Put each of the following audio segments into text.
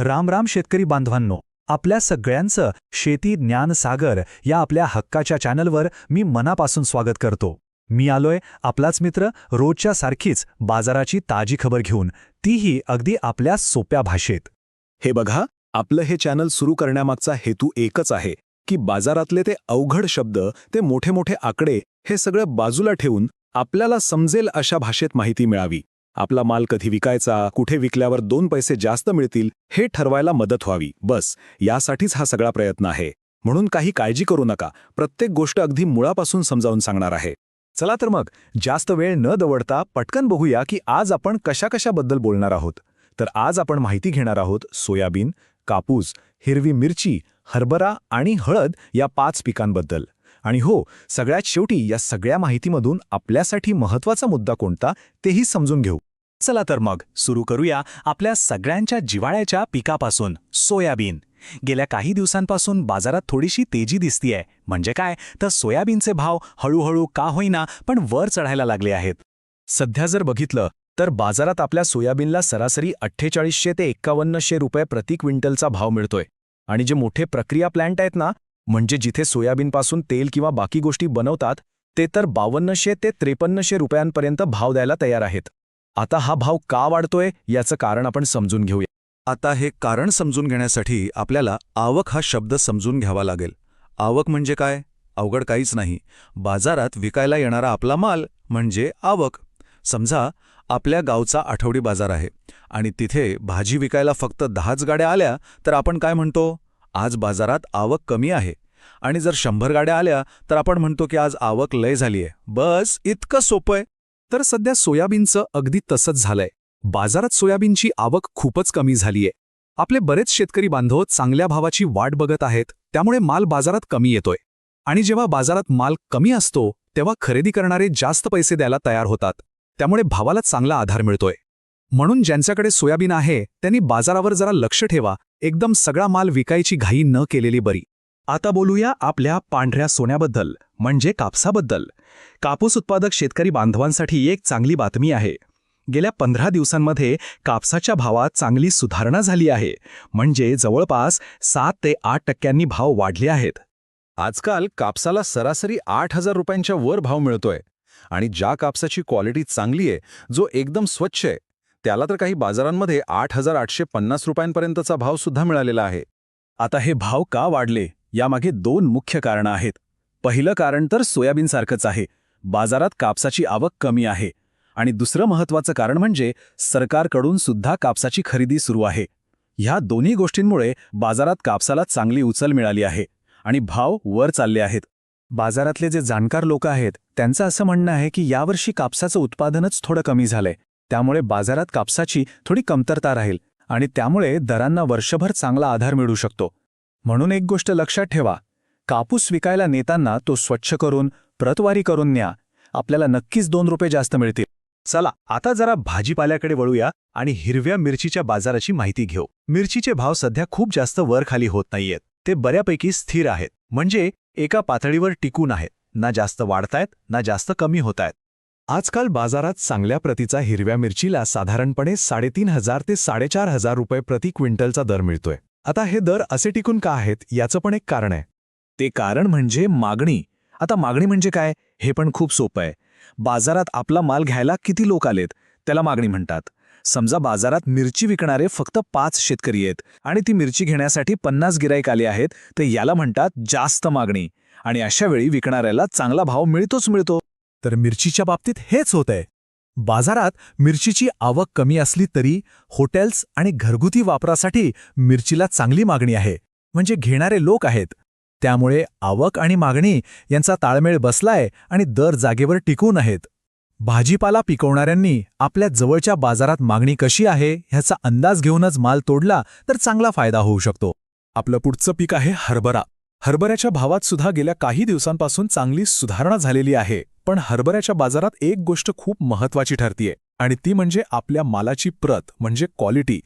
राम राम शेतकरी बांधवांनो आपल्या सगळ्यांचं शेती ज्ञान सागर या आपल्या हक्काच्या चॅनलवर मी मनापासून स्वागत करतो. मी आलोय आपलाच मित्र रोजच्या सारखीच बाजाराची ताजी खबर घेऊन. तीही अगदी आपल्या सोप्या भाषेत. हे बघा आपलं हे चॅनल सुरू करण्यामागचा हेतू एकच आहे की बाजारातले ते अवघड शब्द ते मोठे मोठे आकडे हे सगळं बाजूला ठेवून आपल्याला समजेल अशा भाषेत माहिती मिळावी. आपला माल कधी विकायचा कुठे विकल्यावर दोन पैसे जास्त मिळतील हे ठरवायला मदत व्हावी. बस यासाठीच हा सगळा प्रयत्न आहे. म्हणून काही काळजी करू नका. प्रत्येक गोष्ट अगदी मुळापासून समजावून सांगणार आहे. चला तर मग जास्त वेळ न दवडता पटकन बघूया की आज आपण कशा कशाबद्दल बोलणार आहोत. तर आज आपण माहिती घेणार आहोत सोयाबीन कापूस हिरवी मिरची हरभरा आणि हळद या पाच पिकांबद्दल. आणि हो सगळ्यात शेवटी या सगळ्या माहितीमधून आपल्यासाठी महत्त्वाचा मुद्दा कोणता तेही समजून घेऊ. चला तर मग सुरू करूया आपल्या सगळ्यांच्या जिवाळ्याच्या पिकापासून सोयाबीन. गेल्या काही दिवसांपासून बाजारात थोडीशी तेजी दिसतीये. म्हणजे काय? तर सोयाबीनचे भाव हळूहळू का होईना पण वर चढायला लागले आहेत. सध्या जर बघितलं तर बाजारात आपल्या सोयाबीनला सरासरी अठ्ठेचाळीसशे ते एक्कावन्नशे रुपये प्रति क्विंटलचा भाव मिळतोय. आणि जे मोठे प्रक्रिया प्लांट आहेत ना म्हणजे जिथे सोयाबीनपासून तेल किंवा बाकी गोष्टी बनवतात ते तर बावन्नशे ते त्रेपन्नशे रुपयांपर्यंत भाव द्यायला तयार आहेत. आता हा भाव का वाढतोय याचं कारण आपण समजून घेऊया. आता हे कारण समजून घेण्यासाठी आपल्याला आवक हा शब्द समजून घ्यावा लागेल. आवक म्हणजे काय? अवघड काहीच नाही. बाजारात विकायला येणारा आपला माल म्हणजे आवक. समजा आपल्या गावचा आठवडी बाजार आहे आणि तिथे भाजी विकायला फक्त दहाच गाड्या आल्या तर आपण काय म्हणतो? आज बाजारात आवक कमी आहे. आणि जर शंभर गाड्या आल्या तर आपण म्हणतो की आज आवक लय झालीय. बस इतकं सोपंय. तर सध्या सोयाबीनचं अगदी तसंच झालंय. बाजारात सोयाबीनची आवक खूपच कमी झालीय. आपले बरेच शेतकरी बांधव चांगल्या भावाची वाट बघत आहेत त्यामुळे माल बाजारात कमी येतोय. आणि जेव्हा बाजारात माल कमी असतो तेव्हा खरेदी करणारे जास्त पैसे द्यायला तयार होतात. त्यामुळे भावाला चांगला आधार मिळतोय. म्हणून ज्यांच्याकडे सोयाबीन आहे त्यांनी बाजारावर जरा लक्ष ठेवा. एकदम सगळा माल विकायची घाई न केलेली बरी. आता बोलूया आपल्या पांढऱ्या सोन्याबद्दल म्हणजे कापसाबद्दल. कापूस उत्पादक शेतकरी बांधवांसाठी एक चांगली बातमी आहे. गेल्या पंधरा दिवसांमध्ये कापसाच्या भावात चांगली सुधारणा झाली आहे. म्हणजे जवळपास सात ते आठ टक्क्यांनी भाव वाढले आहेत. आजकाल कापसाला सरासरी आठ हजार रुपयांच्या वर भाव मिळतोय. आणि ज्या कापसाची क्वालिटी चांगली आहे जो एकदम स्वच्छ आहे त्याला तर काही बाजारांमध्ये आठ हजार आठशे पन्नास रुपयांपर्यंतचा भाव सुद्धा मिळालेला आहे. आता हे भाव का वाढले? यामागे दोन मुख्य कारणं आहेत. पहिलं कारण तर सोयाबीनसारखंच आहे. बाजारात कापसाची आवक कमी आहे. आणि दुसरं महत्वाचं कारण म्हणजे सरकारकडून सुद्धा कापसाची खरेदी सुरू आहे. ह्या दोन्ही गोष्टींमुळे बाजारात कापसाला चांगली उचल मिळाली आहे आणि भाव वर चालले आहेत. बाजारातले जे जाणकार लोक आहेत त्यांचं असं म्हणणं आहे की यावर्षी कापसाचं उत्पादनच थोडं कमी झालंय. त्यामुळे बाजारात कापसाची थोडी कमतरता राहील आणि त्यामुळे दरांना वर्षभर चांगला आधार मिळू शकतो. म्हणून एक गोष्ट लक्षात ठेवा कापूस विकायला नेताना तो स्वच्छ करून प्रतवारी करून न्या. आपल्याला नक्कीच दोन रुपये जास्त मिळतील. चला आता जरा भाजीपाल्याकडे वळूया आणि हिरव्या मिरचीच्या बाजाराची माहिती घेऊ. मिरचीचे भाव सध्या खूप जास्त वर खाली होत नाहीयेत. ते बऱ्यापैकी स्थिर आहेत. म्हणजे एका पातळीवर टिकून आहेत. ना जास्त वाढतायत ना जास्त कमी होतायत. आजकाल बाजारात चांगल्या प्रतीचा हिरव्या मिरचीला साधारणपणे साडेतीन हजार ते साडेचार हजार रुपये प्रति क्विंटलचा दर मिळतोय. आता हे दर असे टिकून का आहेत याचं पण एक कारण आहे. ते कारण म्हणजे मागणी. आता मागणी म्हणजे काय? हे पण खूप सोपं आहे. बाजारात आपला माल घ्यायला किती लोक आलेत त्याला मागणी म्हणतात. समजा बाजारात मिरची विकणारे फक्त पाच शेतकरी आहेत आणि ती मिरची घेण्यासाठी पन्नास गिराईक आले आहेत तर याला म्हणतात जास्त मागणी. आणि अशा वेळी विकणाऱ्याला चांगला भाव मिळतोच मिळतो. तर मिरचीच्या बाबतीत हेच होतंय. बाजारात मिरचीची आवक कमी असली तरी हॉटेल्स आणि घरगुती वापरासाठी मिरचीला चांगली मागणी आहे म्हणजे घेणारे लोक आहेत. त्यामुळे आवक आणि मागणी यांचा ताळमेळ बसलाय आणि दर जागेवर टिकून आहेत. भाजीपाला पिकवणाऱ्यांनी आपल्या जवळच्या बाजारात मागणी कशी आहे ह्याचा अंदाज घेऊनच माल तोडला तर चांगला फायदा होऊ शकतो. आपलं पुढचं पीक आहे हरभरा. हरभऱ्याच्या भावात सुद्धा गेल्या काही दिवसांपासून चांगली सुधारणा झालेली आहे. पण हरभऱ्याच्या बाजारात एक गोष्ट खूप महत्वाची ठरतीये आणि ती म्हणजे आपल्या मालाची प्रत म्हणजे क्वालिटी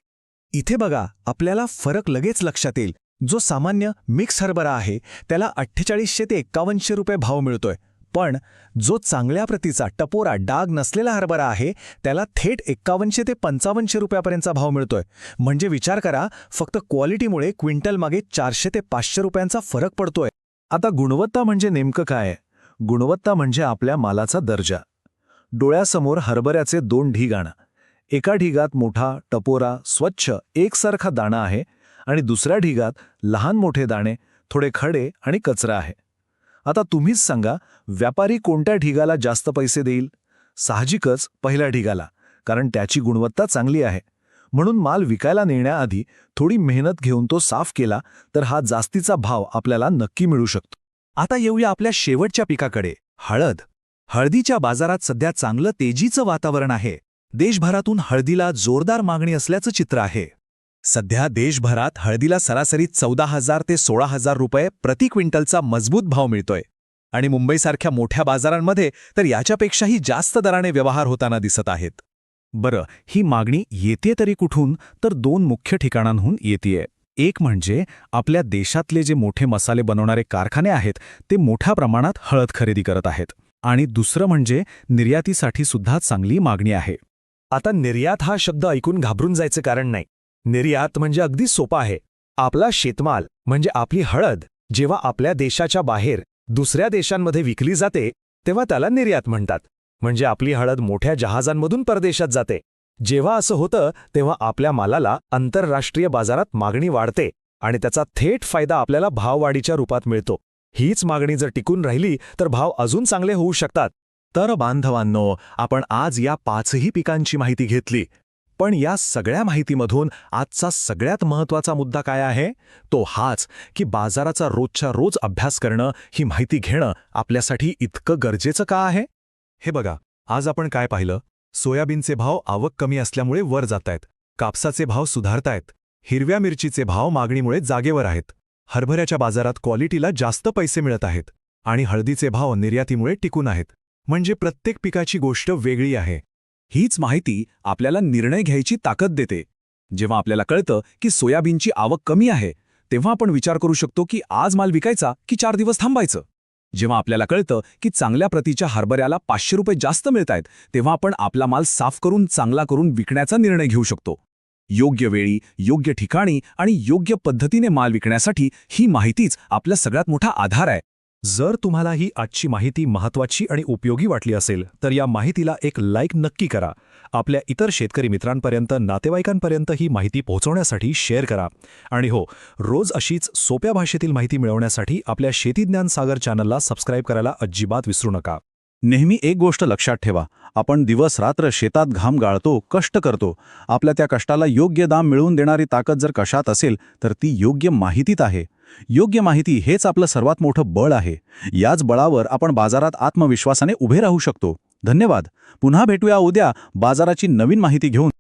इथे बघा आपल्याला फरक लगेच लक्षात येईल. जो सामान्य मिक्स हरभरा आहे त्याला अठ्ठेचाळीसशे ते एक्कावन्नशे रुपये भाव मिळतोय. पण जो चांगल्या प्रतीचा टपोरा डाग नसलेला हरभरा आहे त्याला थेट एक्कावन्नशे ते पंचावन्नशे रुपयापर्यंतचा भाव मिळतोय. म्हणजे विचार करा फक्त क्वालिटीमुळे क्विंटल मागे चारशे ते पाचशे रुपयांचा फरक पडतोय. आता गुणवत्ता म्हणजे नेमकं काय? आहे? गुणवत्ता म्हणजे आपल्या मालाचा दर्जा. डोळ्यासमोर हरभऱ्याचे दोन ढीग आणा. एका ढिगात मोठा टपोरा स्वच्छ एकसारखा दाणा आहे आणि दुसऱ्या ढिगात लहान मोठे दाणे थोडे खडे आणि कचरा आहे. आता तुम्हीच सांगा व्यापारी कोणत्या ढिगाला जास्त पैसे देईल? साहजिकच पहिल्या ढिगाला कारण त्याची गुणवत्ता चांगली आहे. म्हणून माल विकायला नेण्याआधी थोडी मेहनत घेऊन तो साफ केला तर हा जास्तीचा भाव आपल्याला नक्की मिळू शकतो. आता येऊया आपल्या शेवटच्या पिकाकडे. हळद. हळदीच्या बाजारात सध्या चांगलं तेजीचं वातावरण आहे. देशभरातून हळदीला जोरदार मागणी असल्याचं चित्र आहे. सध्या देशभरात हळदीला सरासरी चौदा हजार ते सोळा हजार रुपये प्रति क्विंटलचा मजबूत भाव मिळतोय. आणि मुंबईसारख्या मोठ्या बाजारांमध्ये तर याच्यापेक्षाही जास्त दराने व्यवहार होताना दिसत आहेत. बरं ही मागणी येते तरी कुठून? तर दोन मुख्य ठिकाणांहून येतेय. एक म्हणजे आपल्या देशातले जे मोठे मसाले बनवणारे कारखाने आहेत ते मोठ्या प्रमाणात हळद खरेदी करत आहेत. आणि दुसरं म्हणजे निर्यातीसाठी सुद्धा चांगली मागणी आहे. आता निर्यात हा शब्द ऐकून घाबरून जायचं कारण नाही. निर्यात म्हणजे अगदी सोपा आहे. आपला शेतमाल म्हणजे आपली हळद जेव्हा आपल्या देशाच्या बाहेर दुसऱ्या देशांमध्ये विकली जाते तेव्हा त्याला निर्यात म्हणतात. म्हणजे आपली हळद मोठ्या जहाजांमधून परदेशात जाते. जेव्हा असं होतं तेव्हा आपल्या मालाला आंतरराष्ट्रीय बाजारात मागणी वाढते आणि त्याचा थेट फायदा आपल्याला भाववाढीच्या रूपात मिळतो. हीच मागणी जर टिकून राहिली तर भाव अजून चांगले होऊ शकतात. तर बांधवांनो आपण आज या पाचही पिकांची माहिती घेतली. पण या सगळ्या माहितीमधून आजचा सगळ्यात महत्त्वाचा मुद्दा काय आहे? तो हाच की बाजाराचा रोजच्या रोज अभ्यास करणं ही माहिती घेणं आपल्यासाठी इतकं गरजेचं का आहे? हे बघा आज आपण काय पाहिलं? सोयाबीनचे भाव आवक कमी असल्यामुळे वर जातायत. कापसाचे भाव सुधारतायत. हिरव्या मिरचीचे भाव मागणीमुळे जागेवर आहेत. हरभऱ्याच्या बाजारात क्वालिटीला जास्त पैसे मिळत आहेत आणि हळदीचे भाव निर्यातीमुळे टिकून आहेत. म्हणजे प्रत्येक पिकाची गोष्ट वेगळी आहे. हीच माहिती आपल्याला निर्णय घ्यायची ताकद देते. जेव्हा आपल्याला कळतं की सोयाबीनची आवक कमी आहे तेव्हा आपण विचार करू शकतो की आज माल विकायचा की चार दिवस थांबायचं? जेव्हा आपल्याला कळतं की चांगल्या प्रतीच्या हरभऱ्याला पाचशे रुपये जास्त मिळत आहेत तेव्हा आपण आपला माल साफ करून चांगला करून विकण्याचा निर्णय घेऊ शकतो. योग्य वेळी योग्य ठिकाणी आणि योग्य पद्धतीने माल विकण्यासाठी ही माहितीच आपला सगळ्यात मोठा आधार आहे. जर तुम्हाला ही आजची माहिती महत्त्वाची आणि उपयोगी वाटली असेल तर या माहितीला एक लाईक नक्की करा. आपल्या इतर शेतकरी मित्रांपर्यंत नातेवाईकांपर्यंत ही माहिती पोहोचवण्यासाठी शेअर करा. आणि हो रोज अशीच सोप्या भाषेतील माहिती मिळवण्यासाठी आपल्या शेतीज्ञान सागर चॅनलला सबस्क्राईब करायला अजिबात विसरू नका. नेहमी एक गोष्ट लक्षात ठेवा. आपण दिवस रात्र शेतात घाम गाळतो कष्ट करतो. आपल्या त्या कष्टाला योग्य दाम मिळवून देणारी ताकद जर कशात असेल तर ती योग्य माहितीत आहे. योग्य माहिती हेच आपलं सर्वात मोठं बळ आहे. याच बळावर आपण बाजारात आत्मविश्वासाने उभे राहू शकतो. धन्यवाद. पुन्हा भेटूया उद्या बाजाराची नवीन माहिती घेऊन.